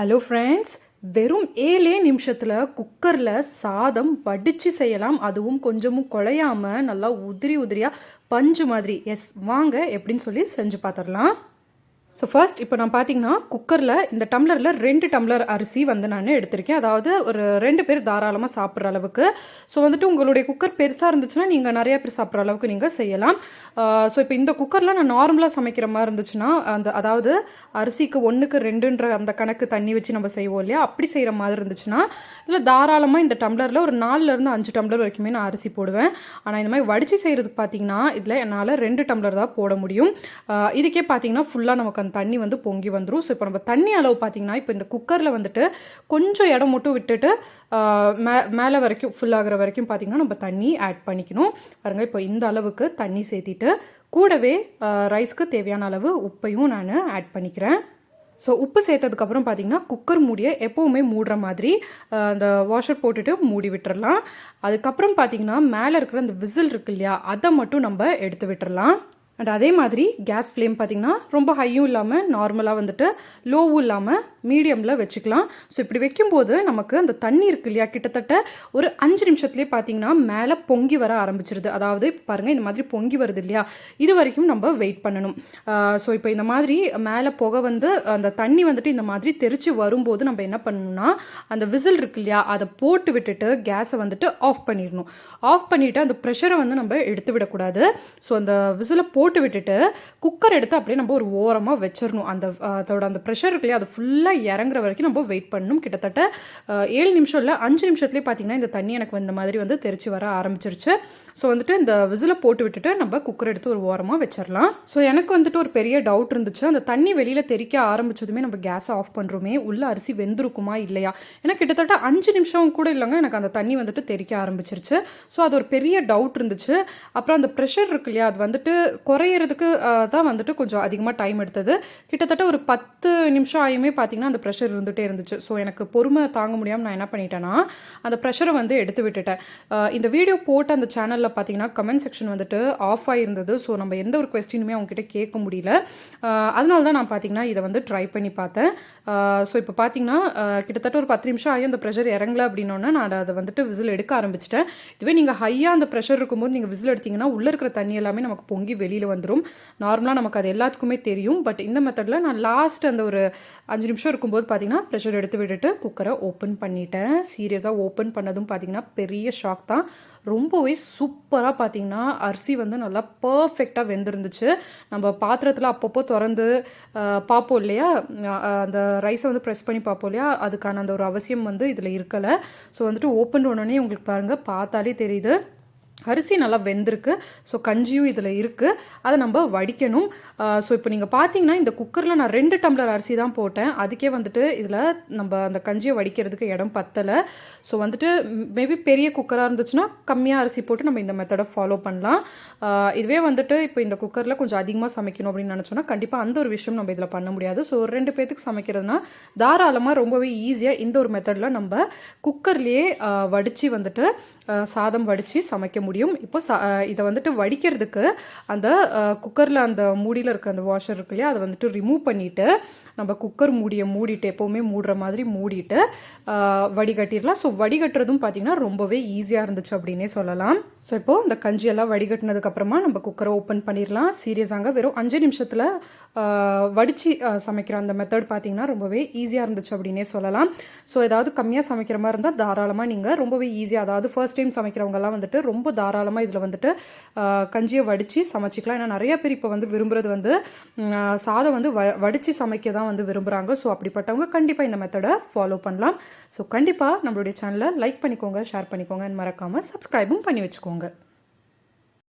Hello friends வெறும் ஏழே நிமிஷத்தில் குக்கரில் சாதம் வடித்து செய்யலாம். அதுவும் கொஞ்சமும் குழையாமல் நல்லா உதிரி உதிரியாக பஞ்சு மாதிரி. எஸ் வாங்க எப்படின்னு சொல்லி செஞ்சு பார்த்துடலாம் ஸோ ஃபர்ஸ்ட் இப்போ நான் பார்த்தீங்கன்னா குக்கரில் இந்த டம்ளரில் ரெண்டு டம்ளர் அரிசி வந்து நான் எடுத்திருக்கேன். அதாவது ஒரு ரெண்டு பேர் தாராளமாக சாப்பிட்ற அளவுக்கு. ஸோ வந்துட்டு உங்களுடைய குக்கர் பெருசாக இருந்துச்சுன்னா நீங்கள் நிறைய பேர் சாப்பிட்ற அளவுக்கு நீங்கள் செய்யலாம். ஸோ இப்போ இந்த குக்கரில் நான் நார்மலாக சமைக்கிற மாதிரி இருந்துச்சுன்னா அந்த அதாவது அரிசிக்கு ஒன்றுக்கு ரெண்டுன்ற அந்த கணக்கு தண்ணி வச்சு நம்ம செய்வோம் இல்லையா? அப்படி செய்கிற மாதிரி இருந்துச்சுன்னா இல்லை தாராளமாக இந்த டம்ளரில் ஒரு நாலுலேருந்து அஞ்சு டம்ளர் வரைக்குமே நான் அரிசி போடுவேன். ஆனால் இந்த மாதிரி வடித்து செய்கிறதுக்கு பார்த்தீங்கன்னா இதில் என்னால் ரெண்டு டம்ளர் தான் போட முடியும். இதுக்கே பார்த்தீங்கன்னா ஃபுல்லாக நமக்கு உட்காந்து தண்ணி வந்து பொங்கி வந்துடும் ஸோ இப்போ நம்ம தண்ணி அளவு பார்த்தீங்கன்னா இப்போ இந்த குக்கரில் வந்துட்டு கொஞ்சம் இடம் மட்டும் விட்டுட்டு மே மேலே வரைக்கும் ஃபுல் ஆகிற வரைக்கும் பார்த்தீங்கன்னா நம்ம தண்ணி ஆட் பண்ணிக்கணும். பாருங்கள் இப்போ இந்த அளவுக்கு தண்ணி சேர்த்திட்டு கூடவே ரைஸ்க்கு தேவையான அளவு உப்பையும் நான் ஆட் பண்ணிக்கிறேன். ஸோ உப்பு சேர்த்ததுக்கப்புறம் பார்த்தீங்கன்னா குக்கர் மூடியை எப்போவுமே மூடுற மாதிரி அந்த வாஷர் போட்டுட்டு மூடி விட்டுறலாம். அதுக்கப்புறம் பார்த்தீங்கன்னா மேலே இருக்கிற அந்த விசில் இருக்கு இல்லையா அதை மட்டும் நம்ம எடுத்து விட்டுறலாம். அண்ட் அதே மாதிரி கேஸ் ஃப்ளேம் பார்த்திங்கன்னா ரொம்ப ஹையும் இல்லாமல் நார்மலாக வந்துட்டு லோவும் இல்லாமல் மீடியமில் வச்சுக்கலாம். ஸோ இப்படி வைக்கும்போது நமக்கு அந்த தண்ணி இருக்கு இல்லையா? கிட்டத்தட்ட ஒரு அஞ்சு நிமிஷத்துலேயே பார்த்தீங்கன்னா மேலே பொங்கி வர ஆரம்பிச்சிருது. அதாவது பாருங்கள் இந்த மாதிரி பொங்கி வருது இல்லையா? இது வரைக்கும் நம்ம வெயிட் பண்ணணும். ஸோ இப்போ இந்த மாதிரி மேலே புகை வந்து அந்த தண்ணி வந்துட்டு இந்த மாதிரி தெரிச்சு வரும்போது நம்ம என்ன பண்ணணும்னா அந்த விசில் இருக்கு இல்லையா? அதை போட்டு விட்டுட்டு கேஸை வந்துட்டு ஆஃப் பண்ணிடணும். ஆஃப் பண்ணிவிட்டு அந்த ப்ரெஷரை வந்து நம்ம எடுத்து விடக்கூடாது. ஸோ அந்த விசிலை போட்டு விட்டுட்டு குக்கர் எடுத்து அப்படியே நம்ம ஒரு ஓரமாக வச்சிடணும். அந்த அதோட அந்த ப்ரெஷர் இருக்கு இல்லையா அது ஃபுல்லாக இறங்குற வரைக்கும் நம்ம வெயிட் பண்ணணும். கிட்டத்தட்ட ஏழு நிமிஷம் இல்லை அஞ்சு நிமிஷத்துலேயே பார்த்தீங்கன்னா இந்த தண்ணி எனக்கு இந்த மாதிரி வந்து தெரிச்சு வர ஆரம்பிச்சிருச்சு. ஸோ வந்துட்டு இந்த விசிலை போட்டு விட்டுட்டு நம்ம குக்கர் எடுத்து ஒரு ஓரமாக வச்சிடலாம். ஸோ எனக்கு வந்துட்டு ஒரு பெரிய டவுட் இருந்துச்சு. அந்த தண்ணி வெளியில் தெறிக்க ஆரம்பிச்சதுமே நம்ம கேஸை ஆஃப் பண்ணுறோமே உள்ள அரிசி வெந்திருக்குமா இல்லையா? ஏன்னா கிட்டத்தட்ட அஞ்சு நிமிஷம் கூட இல்லைங்க எனக்கு அந்த தண்ணி வந்துட்டு தெறிக்க ஆரம்பிச்சிருச்சு. ஸோ அது ஒரு பெரிய டவுட் இருந்துச்சு. அப்புறம் அந்த ப்ரெஷர் இருக்கு இல்லையா அது வந்துட்டு குறையிறதுக்கு தான் வந்துட்டு கொஞ்சம் அதிகமாக டைம் எடுத்தது. கிட்டத்தட்ட ஒரு பத்து நிமிஷம் ஆயுமே பார்த்தீங்கன்னா அந்த ப்ரெஷர் இருந்துகிட்டே இருந்துச்சு. ஸோ எனக்கு பொறுமை தாங்க முடியாமல் நான் என்ன பண்ணிட்டேன்னா அந்த ப்ரெஷரை வந்து எடுத்து விட்டுட்டேன். இந்த வீடியோ போட்ட அந்த சேனலில் பார்த்தீங்கன்னா கமெண்ட் செக்ஷன் வந்துட்டு ஆஃப் ஆகிருந்தது ஸோ நம்ம எந்த ஒரு கொஸ்டினுமே அவங்ககிட்ட கேட்க முடியல. அதனால தான் நான் பார்த்தீங்கன்னா இதை வந்து ட்ரை பண்ணி பார்த்தேன். ஸோ இப்போ பார்த்தீங்கன்னா கிட்டத்தட்ட ஒரு பத்து நிமிஷம் ஆகி அந்த ப்ரெஷர் இறங்கல அப்படின்னோடனே நான் அதை வந்துட்டு விசில் எடுக்க ஆரம்பிச்சிட்டேன். இதுவே நீங்கள் ஹையாக அந்த ப்ரெஷர் இருக்கும்போது நீங்கள் விசில் எடுத்தீங்கன்னா உள்ளே இருக்கிற தண்ணி எல்லாமே நமக்கு பொங்கி வெளியில் வந்துடும் நார்மலாக நமக்கு அது எல்லாத்துக்குமே தெரியும். பட் இந்த மெத்தடில் நான் லாஸ்ட் அந்த ஒரு அஞ்சு நிமிஷம் இருக்கும்போது பார்த்தீங்கன்னா ப்ரெஷர் எடுத்து விட்டுட்டு குக்கரை ஓப்பன் பண்ணிட்டேன். சீரியஸாக ஓப்பன் பண்ணதும் பார்த்தீங்கன்னா பெரிய ஷாக் தான். ரொம்பவே சூப்பராக பார்த்தீங்கன்னா அரிசி வந்து நல்லா பர்ஃபெக்டாக வெந்திருந்துச்சு. நம்ம பாத்திரத்தில் அப்பப்போ திறந்து பார்ப்போம் இல்லையா? அந்த ரைஸை வந்து ப்ரெஸ் பண்ணி பார்ப்போம் இல்லையா? அதுக்கான அந்த ஒரு அவசியம் வந்து இதில் இருக்கலை. ஸோ வந்துட்டு ஓப்பன் உடனே உங்களுக்கு பாருங்கள் பார்த்தாலே தெரியுது. அரிசி நல்லா வெந்திருக்கு. ஸோ கஞ்சியும் இதில் இருக்குது அதை நம்ம வடிக்கணும். ஸோ இப்போ நீங்கள் பார்த்தீங்கன்னா இந்த குக்கரில் நான் ரெண்டு டம்ளர் அரிசி தான் போட்டேன். அதுக்கே வந்துட்டு இதில் நம்ம அந்த கஞ்சியை வடிக்கிறதுக்கு இடம் பத்தலை. ஸோ வந்துட்டு மேபி பெரிய குக்கராக இருந்துச்சுன்னா கம்மியாக அரிசி போட்டு நம்ம இந்த மெத்தடை ஃபாலோ பண்ணலாம். இதுவே வந்துட்டு இப்போ இந்த குக்கரில் கொஞ்சம் அதிகமாக சமைக்கணும் அப்படின்னு நினச்சோன்னா கண்டிப்பாக அந்த ஒரு விஷயம் நம்ம இதில் பண்ண முடியாது. ஸோ ஒரு ரெண்டு பேத்துக்கு சமைக்கிறதுனா தாராளமாக ரொம்பவே ஈஸியாக இந்த ஒரு மெத்தடில் நம்ம குக்கர்லேயே வடித்து வந்துட்டு சாதம் வடித்து சமைக்க முடியும். முடியும். இப்போ ச இதை வந்துட்டு வடிக்கிறதுக்கு அந்த குக்கரில் அந்த மூடியில் இருக்கிற அந்த வாஷர் இருக்கு இல்லையா? அதை வந்துட்டு ரிமூவ் பண்ணிவிட்டு நம்ம குக்கர் மூடியை மூடிட்டு எப்போவுமே மூடுற மாதிரி மூடிட்டு வடிகட்டிடலாம். ஸோ வடிகட்டுறதும் பார்த்தீங்கன்னா ரொம்பவே ஈஸியாக இருந்துச்சு அப்படின்னே சொல்லலாம். ஸோ இப்போது இந்த கஞ்சியெல்லாம் வடிகட்டினதுக்கப்புறமா நம்ம குக்கரை ஓப்பன் பண்ணிடலாம். சீரியஸாங்க. வெறும் அஞ்சு நிமிஷத்தில் வடித்து சமைக்கிற அந்த மெத்தட் பார்த்தீங்கன்னா ரொம்பவே ஈஸியாக இருந்துச்சு அப்படின்னே சொல்லலாம். ஸோ ஏதாவது கம்மியாக சமைக்கிற மாதிரி இருந்தால் தாராளமாக நீங்கள் ரொம்பவே ஈஸியாக அதாவது ஃபர்ஸ்ட் டைம் சமைக்கிறவங்கலாம் வந்துட்டு ரொம்ப தாராளமாக இதில் வந்துட்டு கஞ்சியை வடித்து சமைச்சிக்கலாம். ஏன்னா நிறைய பேர் இப்போ வந்து விரும்புகிறது வந்து சாதம் வந்து வ வடித்து சமைக்க தான் வந்து விரும்புகிறாங்க ஸோ அப்படிப்பட்டவங்க கண்டிப்பாக இந்த மெத்தடை ஃபாலோ பண்ணலாம். ஸோ கண்டிப்பாக நம்மளுடைய சேனலை லைக் பண்ணிக்கோங்க ஷேர் பண்ணிக்கோங்க மறக்காமல் சப்ஸ்கிரைபும் பண்ணி வச்சுக்கோங்க.